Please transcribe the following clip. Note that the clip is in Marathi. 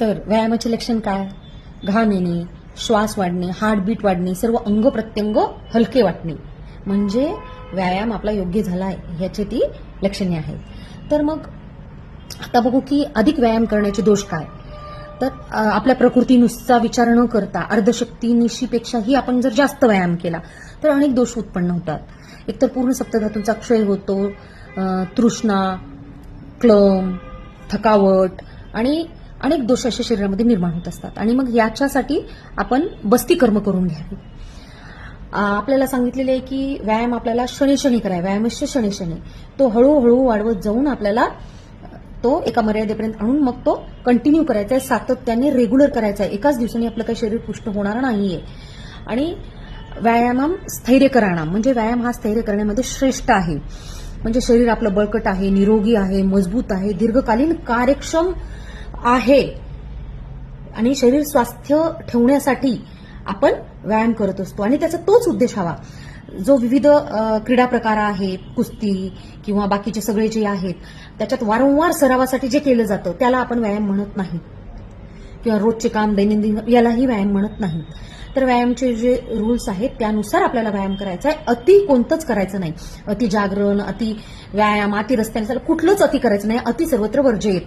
तर व्यायामाचे लक्षण काय? घाम येणे श्वास वाढणे हार्टबीट वाढणे सर्व अंग प्रत्यंग हलके वाटणे. म्हणजे व्यायाम आपला योग्य झाला आहे ह्याची ती लक्षणे आहेत. तर मग आता बघू की अधिक व्यायाम करण्याचे दोष काय? तर आपल्या प्रकृतीनुसार विचार न करता अर्धशक्तीनिशीपेक्षाही आपण जर जास्त व्यायाम केला तर अनेक दोष उत्पन्न होतात. एकतर पूर्ण सप्तधातूंचा क्षय होतो तृष्णा क्लम थकावट आणि अनेक दोष अशा शरीरामध्ये निर्माण होत असतात. आणि मग याच्यासाठी आपण बस्ती कर्म करून घ्यावी. आपल्याला सांगितलेले आहे की व्यायाम आपल्याला शनी शनी कराय व्यायामश्य शनी शनी. तो हळूहळू वाढवत जाऊन आपल्याला तो एका मर्यादेपर्यंत आणून मग तो कंटिन्यू करायचा आहे. सातत्याने रेग्युलर करायचा आहे. एकाच दिवसाने आपलं काही शरीर पुष्ट होणार नाहीये. आणि व्यायामम स्थैर्यकराणा म्हणजे व्यायाम हा स्थैर्य करण्यामध्ये श्रेष्ठ आहे. म्हणजे शरीर आपलं बळकट आहे निरोगी आहे मजबूत आहे दीर्घकालीन कार्यक्षम आहे. आणि शरीर स्वास्थ्य ठेवण्यासाठी आपण व्यायाम करत असतो. आणि त्याचा तोच उद्देश हवा. जो विविध क्रीडा प्रकार आहे कुस्ती किंवा बाकीचे सगळे जे आहेत त्याच्यात वारंवार सरावासाठी जे केलं जातं त्याला आपण व्यायाम म्हणत नाही. किंवा रोजचे काम दैनंदिन यालाही व्यायाम म्हणत नाही. तर व्यायामचे जे रूल्स आहेत त्यानुसार आपल्याला व्यायाम करायचा आहे. अति कोणतंच करायचं नाही. अति जागरण अति व्यायाम अति रस्त्याने कुठलंच अति करायचं नाही. अति सर्वत्र वर्जयेत